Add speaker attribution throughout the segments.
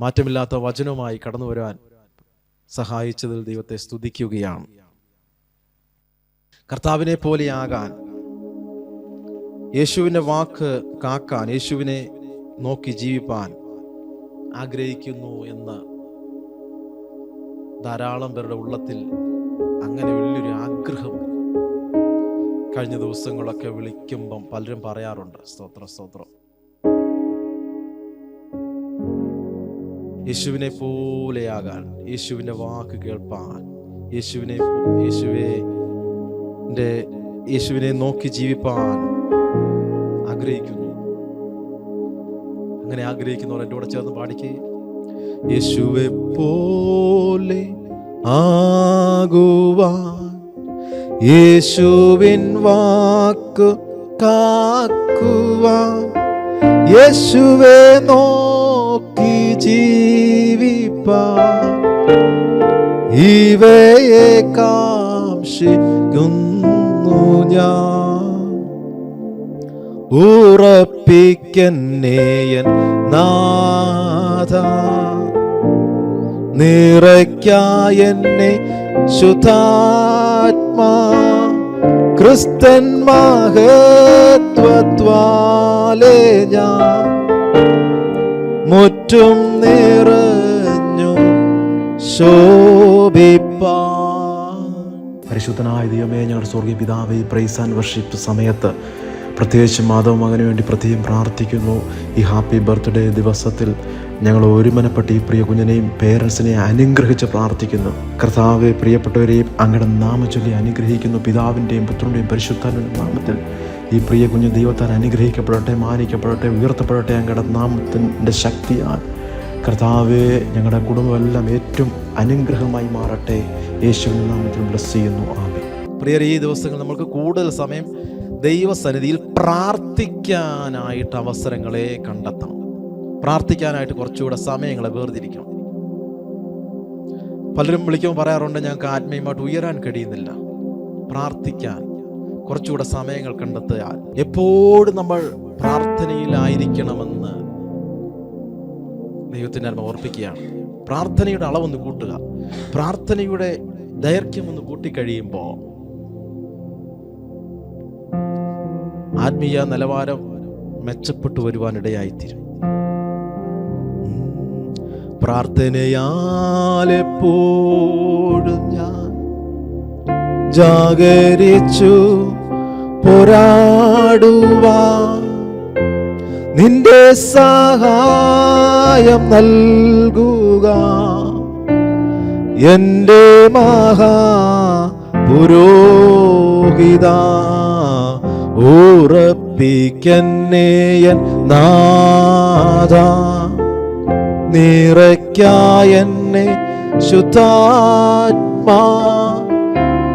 Speaker 1: മാറ്റമില്ലാത്ത വചനവുമായി കടന്നു വരാൻ സഹായിച്ചതിൽ ദൈവത്തെ സ്തുതിക്കുകയാണ്. കർത്താവിനെ പോലെയാകാൻ യേശുവിന്റെ വാക്ക് കാക്കാൻ യേശുവിനെ നോക്കി ജീവിപ്പാൻ ആഗ്രഹിക്കുന്നു എന്ന് ധാരാളം പേരുടെ ഉള്ളത്തിൽ അങ്ങനെ വലിയൊരു ആഗ്രഹം കഴിഞ്ഞ ദിവസങ്ങളൊക്കെ വിളിക്കുമ്പം പലരും പറയാറുണ്ട്. സ്തോത്രം സ്തോത്രം. യേശുവിനെ പോലെയാകാൻ യേശുവിന്റെ വാക്ക് കേൾപ്പാൻ യേശുവിനെ യേശുവെ യേശുവിനെ നോക്കി ജീവിപ്പാൻ ആഗ്രഹിക്കുന്നു. അങ്ങനെ ആഗ്രഹിക്കുന്നവർ എന്റെ കൂടെ ചേർന്ന് പാടിക്ക്. യേശുവെ പോലെ ആകുവാൻ യേശുവിൻ വാക്ക് കാക്കുവാൻ യേശുവെ നോക്കി ജീവിപ്പാ ഇവയെ കാംക്ഷിക്കുന്നു ഞാൻ. ഉറപ്പിക്കന്നേയൻ നാഥ. നിറയ്ക്കായെന്നെ ശുദ്ധാത്മാ. ക്രിസ്തൻ മഹത്വത്വാലെ ഞാൻ മുറ്റും നിറഞ്ഞു പരിശുദ്ധനായ ദൈവമേ ഞങ്ങളുടെ സ്വർഗീയ പിതാവ് ഈ പ്രൈസ് ആൻഡ് വർഷിപ്പ് സമയത്ത് പ്രത്യേകിച്ച് മാധവ മകന് വേണ്ടി പ്രത്യേകം പ്രാർത്ഥിക്കുന്നു. ഈ ഹാപ്പി ബർത്ത്ഡേ ദിവസത്തിൽ ഞങ്ങൾ ഒരുമനപ്പെട്ട് ഈ പ്രിയ കുഞ്ഞിനെയും പേരൻസിനെയും അനുഗ്രഹിച്ച് പ്രാർത്ഥിക്കുന്നു. കർത്താവെ പ്രിയപ്പെട്ടവരെയും അങ്ങയുടെ നാമചൊല്ലി അനുഗ്രഹിക്കുന്നു. പിതാവിന്റെയും പുത്രന്റെയും പരിശുദ്ധാവിന്റെ നാമത്തിൽ ഈ പ്രിയ കുഞ്ഞ് ദൈവത്താൽ അനുഗ്രഹിക്കപ്പെടട്ടെ മാനിക്കപ്പെടട്ടെ ഉയർത്തപ്പെടട്ടെ അങ്ങയുടെ നാമത്തിന്റെ ശക്തിയാൽ. കർത്താവെ ഞങ്ങളുടെ കുടുംബമെല്ലാം ഏറ്റവും അനുഗ്രഹമായി മാറട്ടെ. യേശുവിന്റെ നാമത്തിൽ ബ്ലസ് ചെയ്യുന്നു. ആമേ പ്രിയർ ഈ ദിവസങ്ങൾ നമുക്ക് കൂടുതൽ സമയം ദൈവസന്നിധിയിൽ പ്രാർത്ഥിക്കാനായിട്ട് അവസരങ്ങളെ കണ്ടെത്തണം. പ്രാർത്ഥിക്കാനായിട്ട് കുറച്ചുകൂടെ സമയങ്ങളെ വേർതിരിക്കണം. പലരും വിളിക്കുമ്പോൾ പറയാറുണ്ട് ഞങ്ങൾക്ക് ആത്മീയമായിട്ട് ഉയരാൻ കഴിയുന്നില്ല. പ്രാർത്ഥിക്കാൻ കുറച്ചുകൂടെ സമയങ്ങൾ കണ്ടെത്തുക എപ്പോഴും നമ്മൾ പ്രാർത്ഥനയിലായിരിക്കണമെന്ന് ദൈവത്തിന്റെ ആത്മ ഓർപ്പിക്കുകയാണ്. പ്രാർത്ഥനയുടെ അളവൊന്ന് കൂട്ടുക. പ്രാർത്ഥനയുടെ ദൈർഘ്യം ഒന്ന് കൂട്ടിക്കഴിയുമ്പോൾ ആത്മീയ നിലവാരം മെച്ചപ്പെട്ടു വരുവാനിടയായിത്തീരും. പ്രാർത്ഥനയാലെപ്പോഴും ഞാൻ ജാഗരിച്ചു പോരാടുവാ നിന്റെ സഹായം നൽകുക. എന്റെ മഹാ പുരോഹിത ഉറപ്പിക്കന്നേയൻ നാഥ. നിറയ്ക്കായെന്നെ ശുദ്ധാത്മാ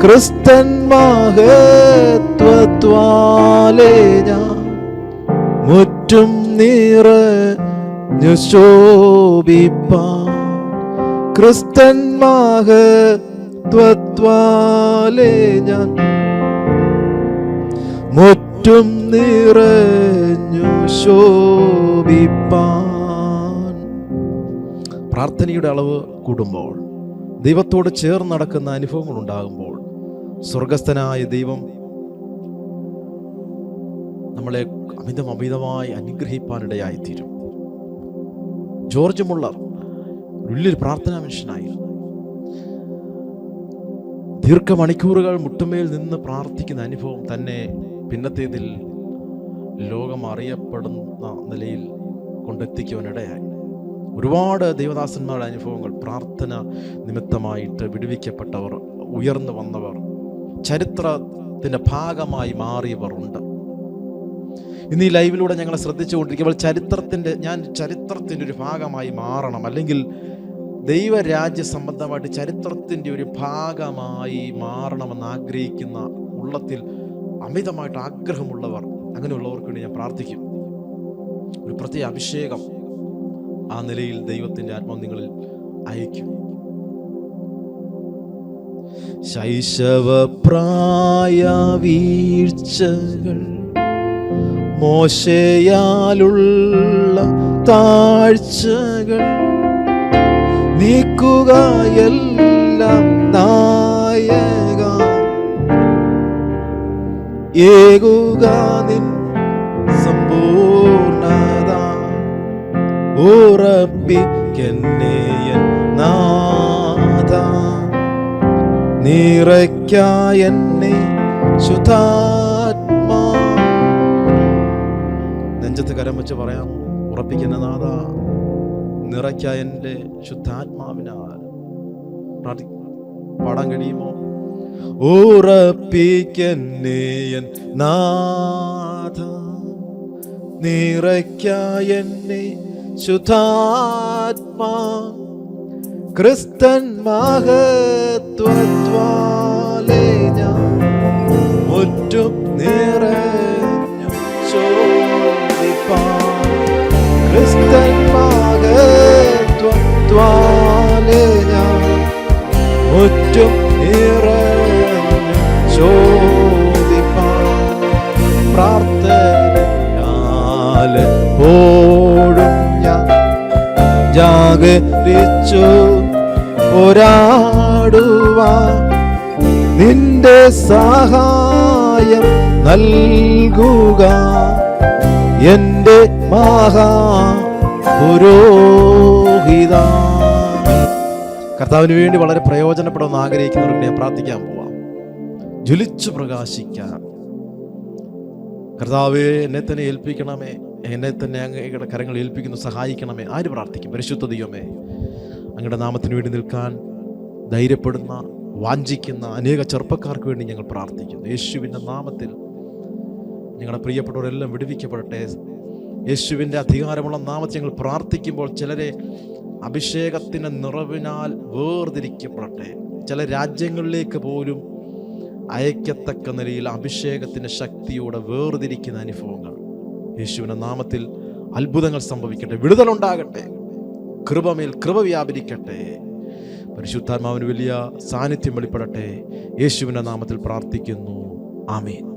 Speaker 1: ക്രിസ്തൻ മഹത്വത്വാലേ ഞാൻ മുറ്റും നിറഞ്ഞു ശോഭിപ്പാൻ ക്രിസ്തൻ മഹത്വത്വാലേ ഞാൻ മുറ്റും നിറഞ്ഞു ശോഭിപ്പാൻ. പ്രാർത്ഥനയുടെ അളവ് കൂടുമ്പോൾ ദൈവത്തോട് ചേർന്ന് നടക്കുന്ന അനുഭവങ്ങൾ ഉണ്ടാകുമ്പോൾ സ്വർഗസ്ഥനായ ദൈവം നമ്മളെ അമിതം അമിതമായി അനുഗ്രഹിപ്പാനിടയായിത്തീരും. ജോർജ് മുള്ളർ വലിയൊരു പ്രാർത്ഥനാ മനുഷ്യനായിരുന്നു. ദീർഘമണിക്കൂറുകൾ മുട്ടുമേൽ നിന്ന് പ്രാർത്ഥിക്കുന്ന അനുഭവം തന്നെ പിന്നത്തേതിൽ ലോകം അറിയപ്പെടുന്ന നിലയിൽ കൊണ്ടെത്തിക്കുവാനിടയായി. ഒരുപാട് ദൈവദാസന്മാരുടെ അനുഭവങ്ങൾ പ്രാർത്ഥന നിമിത്തമായിട്ട് വിടുവിക്കപ്പെട്ടവർ ഉയർന്നു വന്നവർ ചരിത്രത്തിന്റെ ഭാഗമായി മാറിയവർ ഉണ്ട്. ഇന്ന് ഈ ലൈവിലൂടെ ഞങ്ങളെ ശ്രദ്ധിച്ചുകൊണ്ടിരിക്കുമ്പോൾ ചരിത്രത്തിന്റെ ഞാൻ ചരിത്രത്തിന്റെ ഒരു ഭാഗമായി മാറണം. അല്ലെങ്കിൽ ദൈവരാജ്യ സംബന്ധമായിട്ട് ചരിത്രത്തിന്റെ ഒരു ഭാഗമായി മാറണമെന്ന് ആഗ്രഹിക്കുന്ന ഉള്ളത്തിൽ അമിതമായിട്ട് ആഗ്രഹമുള്ളവർ അങ്ങനെയുള്ളവർക്ക് വേണ്ടി ഞാൻ പ്രാർത്ഥിക്കും. ഒരു പ്രത്യേക അഭിഷേകം ആ നിലയിൽ ദൈവത്തിന്റെ ആത്മാവ് നിങ്ങളിൽ അയക്കും ശൈശവപ്രായ വീഴ്ചകൾ മോശയാലുള്ള താഴ്ചകൾ നീക്കുക എല്ലാം നായക. ഏകുക ഉറപ്പിക്കെന്നെ എൻ നാഥ. നിറയ്ക്ക എന്നെ ശുദ്ധാത്മാ. നെഞ്ചത്ത് കരം വെച്ച് പറയാം ഉറപ്പിക്കുന്ന നാഥ നിറയ്ക്ക എന്റെ ശുദ്ധാത്മാവിനാൽ. പാടാൻ കഴിയുമോ? ഉറപ്പിക്കന്നേയൻ നാഥ നിറയ്ക്ക എന്നെ ശുദ്ധാത്മാ ക്രിസ്തൻ മഹത്വത്വാലേ ഞാൻ മുറ്റും നിറഞ്ഞു ചോദിപ്പാ ക്രിസ്തൻ മഹത്വത്വാലേ ഞാൻ മുറ്റും ജാഗരിച്ചു പോരാടുവാ നിന്റെ സഹായം നൽകുക. എന്റെ മഹാ പുരോഹിത. കർത്താവിന് വേണ്ടി വളരെ പ്രയോജനപ്പെടുമെന്ന് ആഗ്രഹിക്കുന്നവർക്ക് ഞാൻ പ്രാർത്ഥിക്കാൻ പോവാം. ജ്വലിച്ചു പ്രകാശിക്കാം കർത്താവെ എന്നെ തന്നെ ഏൽപ്പിക്കണമേ. എന്നെ തന്നെ അങ്ങയുടെ കരങ്ങൾ ഏൽപ്പിക്കുന്നു. സഹായിക്കണമേ. ആര് പ്രാർത്ഥിക്കും? പരിശുദ്ധ ദൈവമേ അങ്ങയുടെ നാമത്തിന് വേണ്ടി നിൽക്കാൻ ധൈര്യപ്പെടുന്ന വാഞ്ചിക്കുന്ന അനേക ചെറുപ്പക്കാർക്ക് വേണ്ടി ഞങ്ങൾ പ്രാർത്ഥിക്കുന്നു. യേശുവിന്റെ നാമത്തിൽ ഞങ്ങളുടെ പ്രിയപ്പെട്ടവരെല്ലാം വിടുവിക്കപ്പെടട്ടെ. യേശുവിന്റെ അധികാരമുള്ള നാമത്തിൽ ഞങ്ങൾ പ്രാർത്ഥിക്കുമ്പോൾ ചിലരെ അഭിഷേകത്തിന്റെ നിറവിനാൽ വേർതിരിക്കപ്പെടട്ടെ. ചില രാജ്യങ്ങളിലേക്ക് പോലും അയക്കത്തക്ക നിലയിൽ അഭിഷേകത്തിന്റെ ശക്തിയോടെ വേർതിരിക്കുന്ന അനുഭവങ്ങൾ. യേശുവിന്റെ നാമത്തിൽ അത്ഭുതങ്ങൾ സംഭവിക്കട്ടെ വിടുതലുണ്ടാകട്ടെ കൃപമേൽ കൃപ വ്യാപരിക്കട്ടെ. പരിശുദ്ധാത്മാവിന് വലിയ സാന്നിധ്യം വെളിപ്പെടട്ടെ. യേശുവിന്റെ നാമത്തിൽ പ്രാർത്ഥിക്കുന്നു. ആമേൻ.